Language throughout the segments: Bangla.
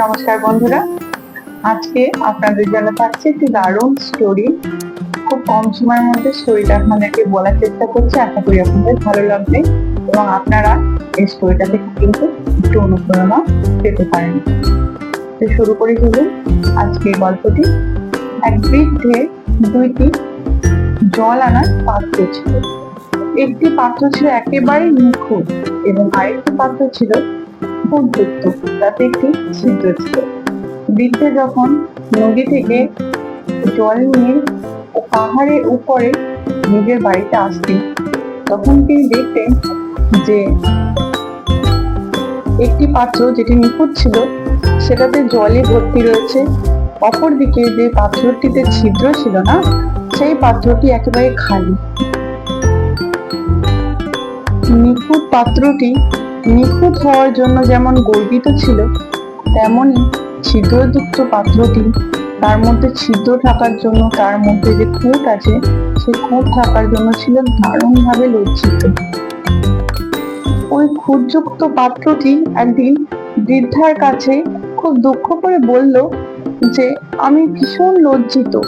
নমস্কার বন্ধুরা। আজকে আপনাদের জন্য থাকছে একটি দারুণ স্টোরি খুব কম সময়ের মধ্যে স্টোরিটা আপনাদেরকে বলার চেষ্টা করছি। আশা করি আপনাদের ভালো লাগবে এবং আপনারা এই স্টোরিটা থেকে কিন্তু একটু অনুপ্রেরণা পেতে পারেন। তো শুরু করি চলুন আজকের গল্পটি। এক বৃদ্ধে দুইটি জল আনার পাত্র ছিল। একটি পাত্র ছিল একেবারে নিখুঁত এবং আরেকটি পাত্র ছিল খুব তাতে একটি ছিদ্র ছিল। বৃদ্ধে যখন নদী থেকে জল নিয়ে ও পাহাড়ের উপরে নিজের বাড়িতে আসতেন, তখন তিনি দেখতেন যে একটি পাত্র যেটি নিখুঁত ছিল, সেটাতে জলে ভর্তি রয়েছে। অপরদিকে যে পাত্রটিতে ছিদ্র ছিল না, সেই পাত্রটি একেবারে খালি। নিখুঁত পাত্রটি নিখুঁত হওয়ার জন্য যেমন গর্বিত ছিল তেমনই ছিদ্রযুক্ত পাত্রটি তার মধ্যে ছিদ্র থাকার জন্য তার মধ্যে যে খুঁত আছে সেই খুঁত থাকার জন্য ছিল দারুণভাবে লজ্জিত। ওই খুঁতযুক্ত পাত্রটি একদিন বৃদ্ধার কাছে খুব দুঃখ করে বলল যে, আমি ভীষণ লজ্জিত।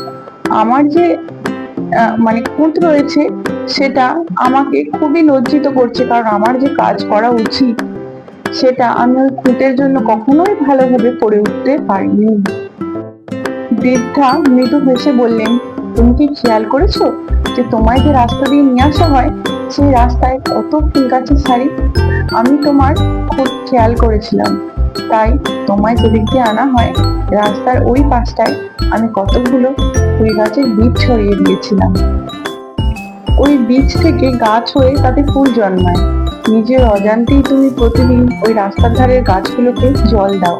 আমার যে মানে খুঁত রয়েছে, সেটা আমাকে খুবই লজ্জিত করছে, কারণ আমার যে কাজ করা উচিত, সেটা আমি ওই খুঁতের জন্য কখনোই ভালোভাবে করে উঠতে পারিনি। বৃদ্ধা মৃদু হেসে বললেন, তুমি কি খেয়াল করেছ যে তোমায় যে রাস্তা দিয়ে নিয়ে আসা হয়, সেই রাস্তায় কত ফুল গাছের শাড়ি? আমি তোমার খুব খেয়াল করেছিলাম। তাই তোমায় দিয়ে আনা হয়। রাস্তার ওই পাশটায় আমি কতগুলো ফুল গাছের বীজ ছড়িয়ে দিয়েছিলাম। ওই বীজ থেকে গাছ হয়ে তাতে ফুল জন্মায়। নিজের অজান্তেই তুমি প্রতিদিন ওই রাস্তার ধারের গাছগুলোকে জল দাও।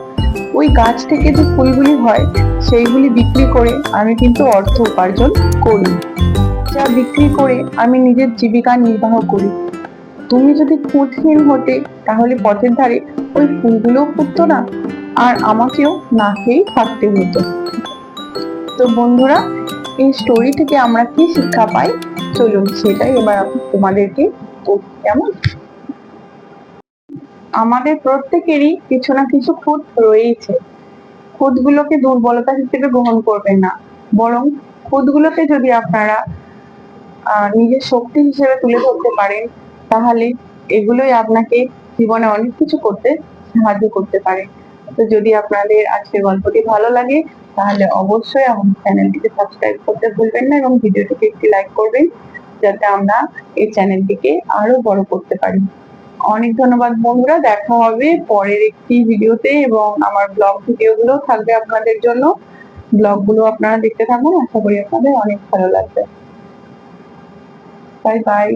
ওই গাছ থেকে যে ফুলগুলি হয়, সেইগুলি বিক্রি করে আমি কিন্তু অর্থ উপার্জন করি। যা বিক্রি করে আমি নিজের জীবিকা নির্বাহ করি। তুমি যদি খুঁতহীন হতে, তাহলে পথের ধারে ওই ফুলগুলোও ফুটতো না, আর আমাকেও না খেয়েই থাকতে হতো। তো বন্ধুরা, এই স্টোরি থেকে আমরা কি শিক্ষা পাই? চলুন সেটাই এবার তোমাদেরকে কেমন? আমাদের প্রত্যেকেরই কিছু না কিছু খুঁত রয়েছে। খুঁতগুলোকে দুর্বলতা হিসেবে গ্রহণ করবেন না। বরং খুঁতগুলোকে যদি আপনারা নিজের শক্তি হিসেবে তুলে ধরতে পারেন, তাহলে এগুলোই আপনাকে জীবনে অনেক কিছু করতে সাহায্য করতে পারে। তো যদি আপনাদের আজকের গল্পটি ভালো লাগে, তাহলে অবশ্যই আমার চ্যানেলটিকে সাবস্ক্রাইব করতে ভুলবেন না এবং ভিডিওটিকে একটি লাইক করবেন, যাতে আমরা এই চ্যানেলটিকে আরও বড় করতে পারি। অনেক ধন্যবাদ বন্ধুরা, দেখা হবে পরের একটি ভিডিওতে এবং আমার ব্লগ ভিডিওগুলো থাকবে আপনাদের জন্য। ব্লগগুলো আপনারা দেখতে থাকুন, আশা করি আপনাদের অনেক ভালো লাগবে। Bye bye.